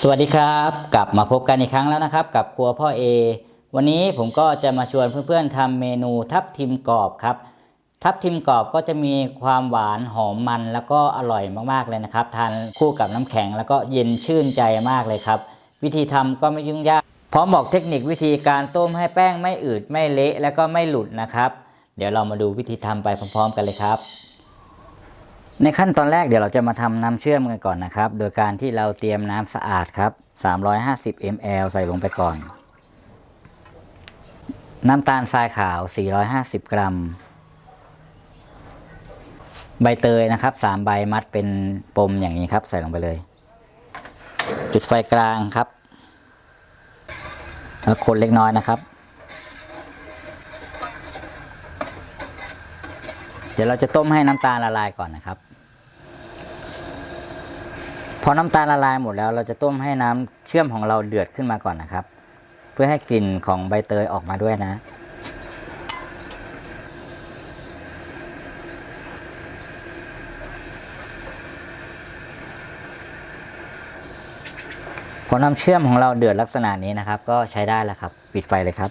สวัสดีครับ กลับมาพบกันอีกครั้งแล้วนะครับ กับครัวพ่อเอวันนี้ผมก็จะมาชวนเพื่อนๆทำเมนูทับทิมกรอบครับ ทับทิมกรอบก็จะมีความหวานหอมมันแล้วก็อร่อยมากๆเลยนะครับ ทานคู่กับน้ำแข็งแล้วก็เย็นชื่นใจมากเลยครับ วิธีทำก็ไม่ยุ่งยาก พร้อมบอกเทคนิควิธีการต้มให้แป้งไม่อืดไม่เละแล้วก็ไม่หลุดนะครับ เดี๋ยวเรามาดูวิธีทำไปพร้อม ๆ กันเลยครับ ในขั้นตอนแรกเดี๋ยวเราจะมาทำน้ำเชื่อมกันก่อนนะครับ โดยการที่เราเตรียมน้ำสะอาดครับ 350 ml ใส่ลงไปก่อน น้ำตาลทรายขาว 450 กรัม ใบเตยนะครับ 3 ใบมัดเป็นปมอย่างนี้ครับ ใส่ลงไปเลย จุดไฟกลางครับแล้วคนเล็กน้อยนะครับ เดี๋ยวเราจะต้มให้น้ำตาลละลายก่อนนะครับ อน้ำตาลละลายหมดแล้ว เราจะต้มให้น้ำเชื่อมของเราเดือดขึ้นมาก่อนนะครับ เพื่อให้กลิ่นของใบเตยออกมาด้วยนะพอน้ำเชื่อมของเราเดือดลักษณะนี้นะครับ ก็ใช้ได้แล้วครับ ปิดไฟเลยครับ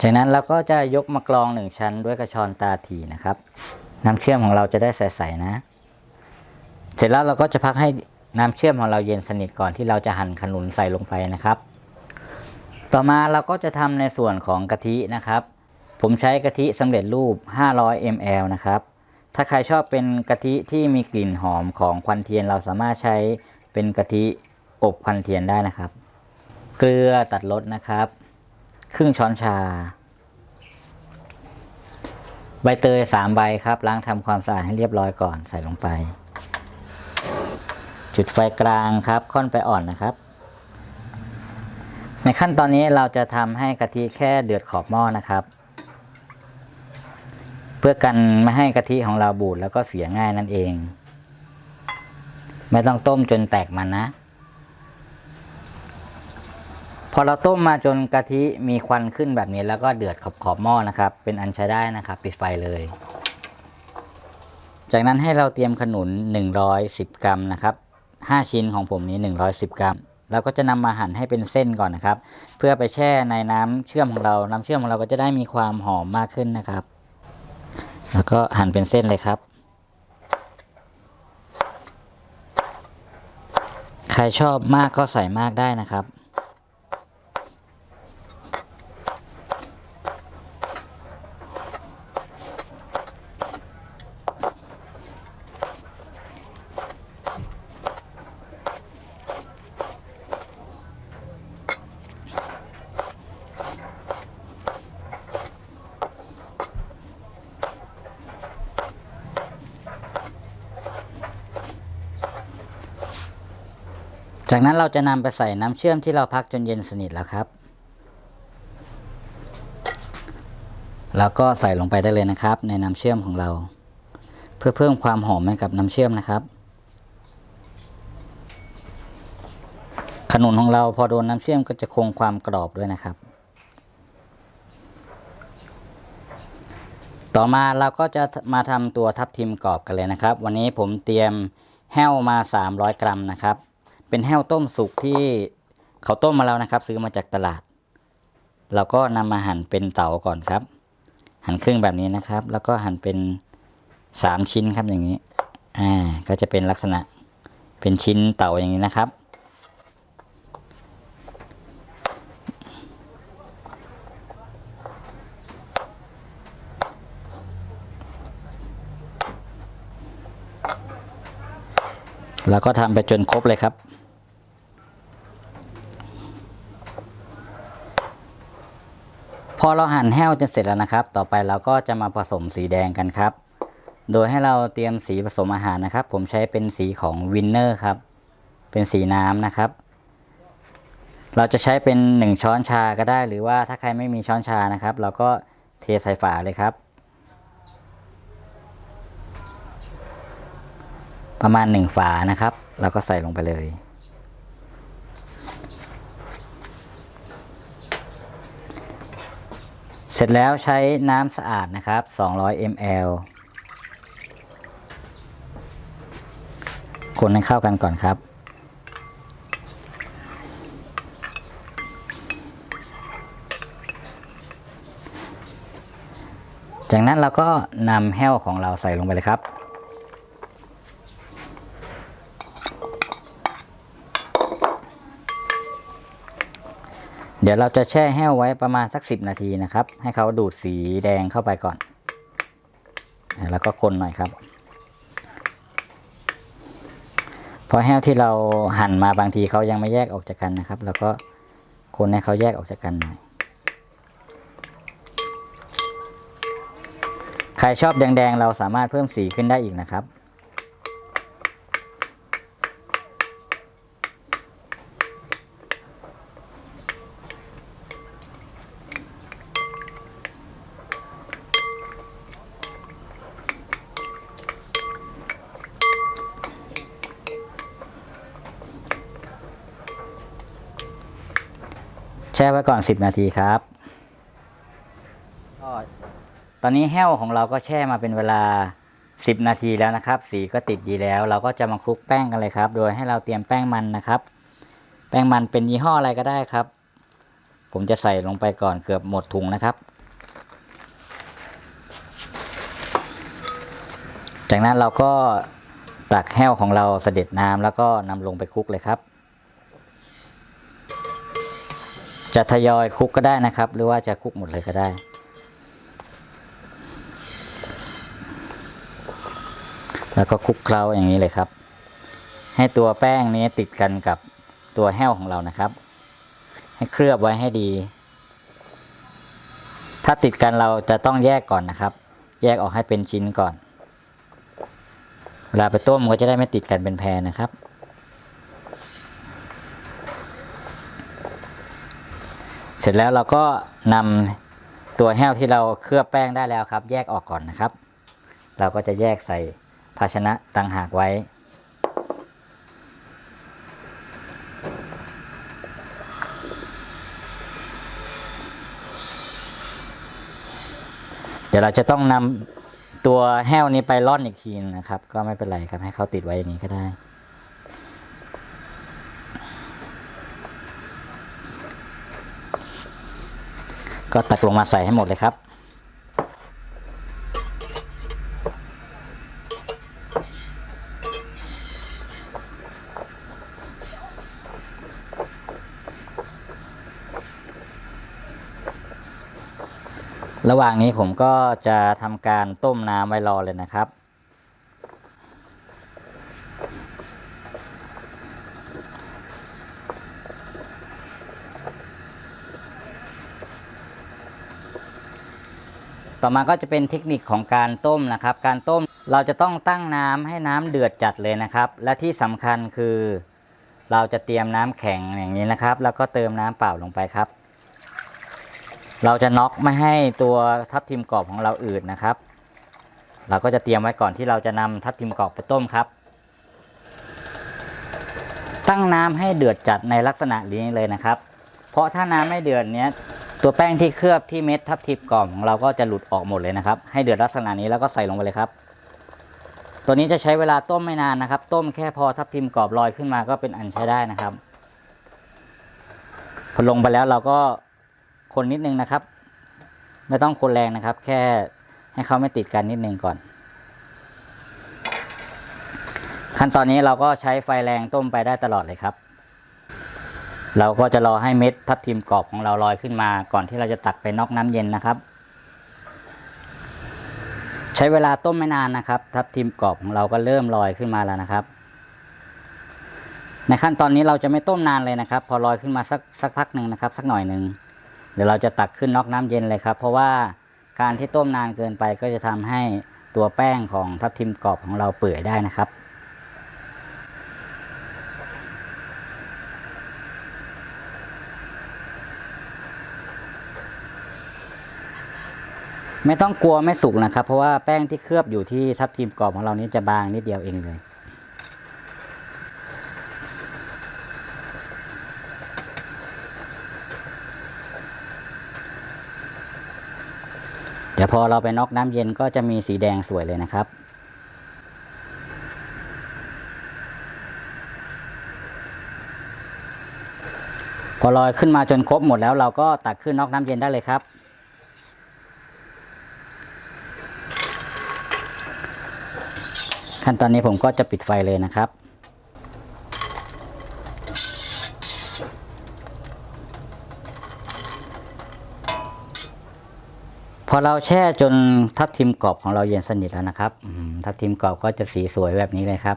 จากนั้นเราก็จะยกมากรองหนึ่งชั้นด้วยกระชอนตาถี่นะครับ น้ำเชื่อมของเราจะได้ใสๆนะ เสร็จแล้วเราก็จะพักให้น้ำเชื่อมของเราเย็นสนิทก่อนที่เราจะหั่นขนุนใส่ลงไปนะครับ ต่อมาเราก็จะทำในส่วนของกะทินะครับ ผมใช้กะทิสำเร็จรูป 500 ml นะครับ ถ้าใครชอบเป็นกะทิที่มีกลิ่นหอมของควันเทียน เราสามารถใช้เป็นกะทิอบควันเทียนได้นะครับ เกลือตัดรสนะครับ ครึ่งช้อนชา ใบเตยสามใบครับล้างทำความสะอาดให้เรียบร้อยก่อนใส่ลงไป จุดไฟกลางครับ ค่อนไปอ่อนนะครับ ในขั้นตอนนี้เราจะทำให้กะทิแค่เดือดขอบหม้อนะครับ เพื่อกันไม่ให้กะทิของเราบูดแล้วก็เสียง่ายนั่นเอง ไม่ต้องต้มจนแตกมันนะ พอเราต้มมาจนกะทิมีควันขึ้นแบบนี้แล้วก็เดือดขอบขอบหม้อนะครับ เป็นอันใช้ได้นะครับ ปิดไฟเลยจากนั้นให้เราเตรียมขนุน 110 กรัมนะครับ 5 ชิ้นของผมนี้ 110 กรัมเราก็จะนำมาหั่นให้เป็นเส้นก่อนนะครับ เพื่อไปแช่ในน้ำเชื่อมของเรา น้ำเชื่อมของเราก็จะได้มีความหอมมากขึ้นนะครับ แล้วก็หั่นเป็นเส้นเลยครับ ใครชอบมากก็ใส่มากได้นะครับ จากนั้นเราจะนำไปใส่น้ำเชื่อมที่เราพักจนเย็นสนิทแล้วครับ แล้วก็ใส่ลงไปได้เลยนะครับ ในน้ำเชื่อมของเรา เพื่อเพิ่มความหอมให้กับน้ำเชื่อมนะครับ ขนุนของเราพอโดนน้ำเชื่อมก็จะคงความกรอบด้วยนะครับ ต่อมาเราก็จะมาทำตัวทับทิมกรอบกันเลยนะครับ วันนี้ผมเตรียมแห้วมา 300 กรัมนะครับ เป็นแห้วต้มสุกที่เขาต้มมาแล้วนะครับ ซื้อมาจากตลาด เราก็นำมาหั่นเป็นเต๋าก่อนครับ หั่นครึ่งแบบนี้นะครับ แล้วก็หั่นเป็นสามชิ้นครับอย่างนี้ อ่า ก็จะเป็นลักษณะ เป็นชิ้นเต๋าอย่างนี้นะครับ แล้วก็ทำไปจนครบเลยครับ อเราหั่นแห้วจนเสร็จแล้วนะครับ ต่อไปเราก็จะมาผสมสีแดงกันครับ โดยให้เราเตรียมสีผสมอาหารนะครับ ผมใช้เป็นสีของวินเนอร์ครับ เป็นสีน้ำนะครับ เราจะใช้เป็นหนึ่งช้อนชาก็ได้ หรือว่าถ้าใครไม่มีช้อนชานะครับ เราก็เทใส่ฝาเลยครับ ประมาณหนึ่งฝานะครับ เราก็ใส่ลงไปเลย เสร็จแล้วใช้น้ำสะอาดนะครับ 200 ml คนให้เข้ากันก่อนครับ จากนั้นเราก็นำแห้วของเราใส่ลงไปเลยครับ เดี๋ยวเราจะแช่แห้วไว้ประมาณสัก 10 นาทีนะครับ ให้เขาดูดสีแดงเข้าไปก่อน แล้วก็คนหน่อยครับพราะแห้วที่เราหั่นมาบางทีเขายังไม่แยกออกจากกันนะครับ แล้วก็คนให้เขาแยกออกจากกันหน่อยใครชอบแดงๆ เราสามารถเพิ่มสีขึ้นได้อีกนะครับ แช่ไว้ก่อน 10 นาทีครับก็ตอนนี้แห้วของเราก็แช่มาเป็นเวลา 10 นาทีแล้วนะครับ สีก็ติดดีแล้ว เราก็จะมาคลุกแป้งกันเลยครับ โดยให้เราเตรียมแป้งมันนะครับ แป้งมันเป็นยี่ห้ออะไรก็ได้ครับ ผมจะใส่ลงไปก่อนเกือบหมดถุงนะครับ จากนั้นเราก็ตักแห้วของเราเสด็จน้ำแล้วก็นำลงไปคลุกเลยครับ จะทยอยคลุกก็ได้นะครับ หรือว่าจะคลุกหมดเลยก็ได้แล้วก็คลุกเคล้าอย่างนี้เลยครับ ให้ตัวแป้งนี้ติดกันกับตัวแห้วของเรานะครับ ให้เคลือบไว้ให้ดี ถ้าติดกันเราจะต้องแยกก่อนนะครับ แยกออกให้เป็นชิ้นก่อน เวลาไปต้มก็จะได้ไม่ติดกันเป็นแพรนะครับ สร็จแล้วเราก็นำตัวแห้วที่เราเคลือบแป้งได้แล้วครับ แยกออกก่อนนะครับ เราก็จะแยกใส่ภาชนะต่างหากไว้ เดี๋ยวเราจะต้องนำตัวแห้วนี้ไปร่อนอีกทีนะครับ ก็ไม่เป็นไรครับให้เขาติดไว้อย่างนี้ก็ได้ ก็ตักลงมาใส่ให้หมดเลยครับ ระหว่างนี้ผมก็จะทำการต้มน้ำไว้รอเลยนะครับ ต่อมาก็จะเป็นเทคนิคของการต้มนะครับ การต้มเราจะต้องตั้งน้ำให้น้ำเดือดจัดเลยนะครับ และที่สำคัญคือ เราจะเตรียมน้ำแข็งอย่างนี้นะครับ แล้วก็เติมน้ำเปล่าลงไปครับ เราจะน็อกไม่ให้ตัวทับทิมกรอบของเราอืดนะครับ เราก็จะเตรียมไว้ก่อนที่เราจะนำทับทิมกรอบไปต้มครับ ตั้งน้ำให้เดือดจัดในลักษณะนี้เลยนะครับ เพราะถ้าน้ำไม่เดือดเนี้ย ตัวแป้งที่เคลือบที่เม็ดทับทิมกรอบของเราก็จะหลุดออกหมดเลยนะครับ ให้เดือดลักษณะนี้แล้วก็ใส่ลงไปเลยครับ ตัวนี้จะใช้เวลาต้มไม่นานนะครับ ต้มแค่พอทับทิมกรอบลอยขึ้นมาก็เป็นอันใช้ได้นะครับพอลงไปแล้วเราก็คนนิดนึงนะครับ ไม่ต้องคนแรงนะครับ แค่ให้เขาไม่ติดกันนิดนึงก่อน ขั้นตอนนี้เราก็ใช้ไฟแรงต้มไปได้ตลอดเลยครับ เราก็จะรอให้เม็ดทับทิมกรอบของเราลอยขึ้นมา ก่อนที่เราจะตักไปนอกน้ำเย็นนะครับ ใช้เวลาต้มไม่นานนะครับ ทับทิมกรอบของเราก็เริ่มลอยขึ้นมาแล้วนะครับ ในขั้นตอนนี้เราจะไม่ต้มนานเลยนะครับ พอลอยขึ้นมาสักสักพักหนึ่งนะครับ สักหน่อยหนึ่งเดี๋ยวเราจะตักขึ้นนอกน้ำเย็นเลยครับ เพราะว่าการที่ต้มนานเกินไปก็จะทำให้ตัวแป้งของทับทิมกรอบของเราเปื่อยได้นะครับ ไม่ต้องกลัวไม่สุกนะครับ เพราะว่าแป้งที่เคลือบอยู่ที่ทับทิมกรอบของเรานี้จะบางนิดเดียวเองเลยเดี๋ยวพอเราไปน็อกน้ำเย็นก็จะมีสีแดงสวยเลยนะครับ พอลอยขึ้นมาจนครบหมดแล้วเราก็ตักขึ้นน็อกน้ำเย็นได้เลยครับ ขั้นตอนนี้ผมก็จะปิดไฟเลยนะครับ พอเราแช่จนทับทิมกรอบของเราเย็นสนิทแล้วนะครับทับทิมกรอบก็จะสีสวยแบบนี้เลยครับ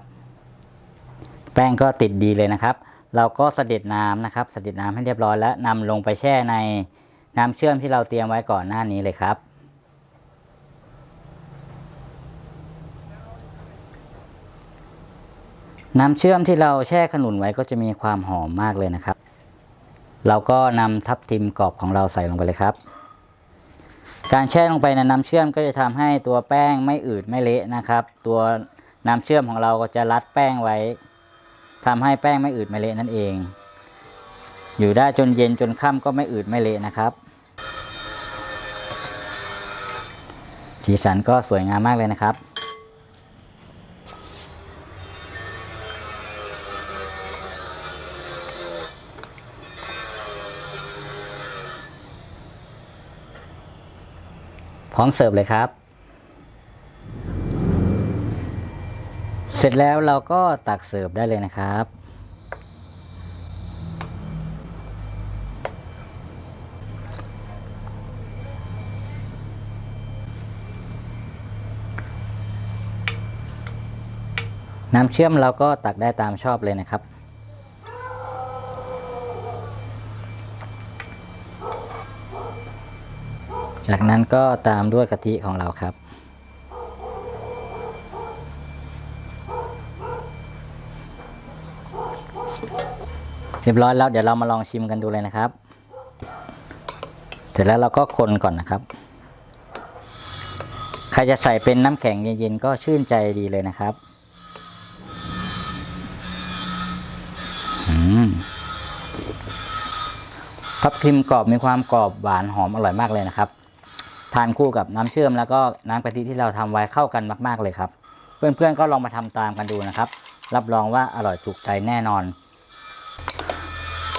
แป้งก็ติดดีเลยนะครับ เราก็เด็จน้ำนะครับเด็จน้ำให้เรียบร้อยแล้วนำลงไปแช่ในน้ำเชื่อมที่เราเตรียมไว้ก่อนหน้านี้เลยครับ น้ำเชื่อมที่เราแช่ขนุนไว้ก็จะมีความหอมมากเลยนะครับ เราก็นำทับทิมกรอบของเราใส่ลงไปเลยครับ การแช่ลงไปในน้ำเชื่อมก็จะทำให้ตัวแป้งไม่อืดไม่เละนะครับ ตัวน้ำเชื่อมของเราก็จะรัดแป้งไว้ทำให้แป้งไม่อืดไม่เละนั่นเอง อยู่ได้จนเย็นจนค่ำก็ไม่อืดไม่เละนะครับ สีสันก็สวยงามมากเลยนะครับ ร้อมเสิร์ฟเลยครับ เสร็จแล้วเราก็ตักเสิร์ฟได้เลยนะครับ น้ำเชื่อมเราก็ตักได้ตามชอบเลยนะครับ จากนั้นก็ตามด้วยกะทิของเราครับ เรียบร้อยแล้วเดี๋ยวเรามาลองชิมกันดูเลยนะครับ เสร็จแล้วเราก็คนก่อนนะครับ ใครจะใส่เป็นน้ำแข็งเย็นๆก็ชื่นใจดีเลยนะครับอืมทับทิมกรอบมีความกรอบหวานหอมอร่อยมากเลยนะครับ ทานคู่กับน้ำเชื่อมแล้วก็น้ำกะทิที่เราทำไว้เข้ากันมาก ๆเลยครับ เพื่อนๆก็ลองมาทำตามกันดูนะครับ รับรองว่าอร่อยถูกใจแน่นอน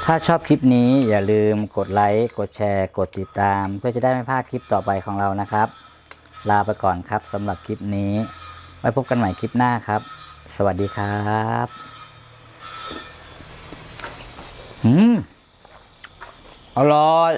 ถ้าชอบคลิปนี้อย่าลืมกดไลค์กดแชร์ กดติดตาม เพื่อจะได้ไม่พลาดคลิปต่อไปของเรานะครับ ลาไปก่อนครับสำหรับคลิปนี้ ไว้พบกันใหม่คลิปหน้าครับ สวัสดีครับอืมอร่อย